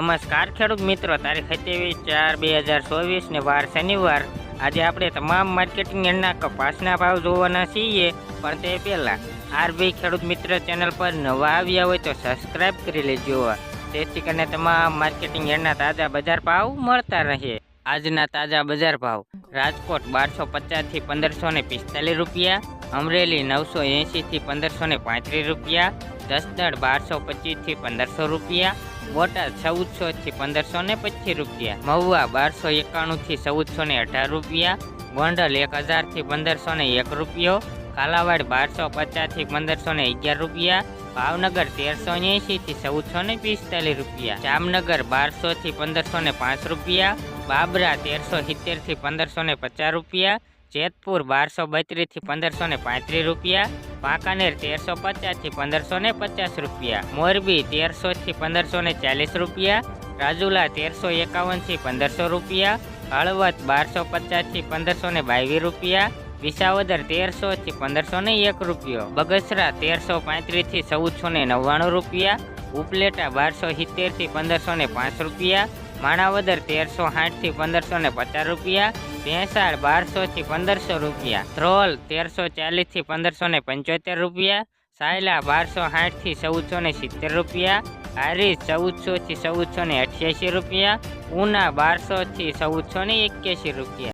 નમસ્કાર, ખેડૂત મિત્રો. તારીખ સત્યાવીસ ચાર બે હજાર ચોવીસ ને વાર શનિવાર. આજે આપણે તમામ માર્કેટિંગ યાર્ડના કપાસના ભાવ જોવાના છીએ. પણ તે પહેલાં આરબી ખેડૂત મિત્ર ચેનલ પર નવા આવ્યા હોય તો સબસ્ક્રાઇબ કરી લેજો. જેથી કરીને તમામ માર્કેટિંગ યાર્ડના તાજા બજાર ભાવ મળતા રહે. આજના તાજા બજાર ભાવ રાજકોટ બારસો પચાસથી પંદરસો ને પિસ્તાલીસ રૂપિયા, અમરેલી નવસો એંશીથી પંદરસો ને પાંત્રીસ રૂપિયા દસદણ બારસો પચીસથી પંદરસો રૂપિયા બોટાદ ચૌદસોથી પંદરસો ને પચીસ રૂપિયા, મહુવા બારસો એકાણુંથી ચૌદસો ને અઢાર રૂપિયા, ગોંડલ એક હજારથી પંદરસો ને એક રૂપિયો, કાલાવાડ બારસો પચાસથી પંદરસો ને અગિયાર રૂપિયા, ભાવનગર તેરસો એંશીથી ચૌદસો ને પિસ્તાલીસ રૂપિયા, જામનગર બારસોથી પંદરસો ને પાંચ રૂપિયા, બાબરા તેરસો સિત્તેરથી પંદરસો ને પચાસ રૂપિયા, જેતપુર બારસો બત્રીસથી પંદરસો ને પાંત્રીસ રૂપિયા વાંકાનેર તેરસો પચાસથી પંદરસો ને પચાસ રૂપિયા, મોરબી તેરસોથી પંદરસો ને ચાલીસ રૂપિયા, રાજુલા તેરસો એકાવનથી પંદરસો રૂપિયા, હળવદ બારસો પચાસથી પંદરસો ને બાવીસ રૂપિયા, વિસાવદર તેરસોથી પંદરસો ને એક રૂપિયો, બગસરા તેરસો પાંત્રીસથી ચૌદસો ને નવ્વાણું રૂપિયા, ઉપલેટા બારસો સિત્તેરથી પંદરસો ને પાંચ રૂપિયા માણાવદર તેરસો સાઠથી પંદરસો ને પચાસ રૂપિયા, ભેંસાળ બારસોથી પંદરસો રૂપિયા, ધ્રોલ તેરસો ચાલીસથી પંદરસો ને પંચોતેર રૂપિયા, સાયલા બારસો સાઠથી ચૌદસો ને સિત્તેર રૂપિયા, હારીજ ચૌદસોથી ચૌદસો ને અઠ્યાસી રૂપિયા, ઉના બારસોથી ચૌદસો ને એક્યાસી રૂપિયા.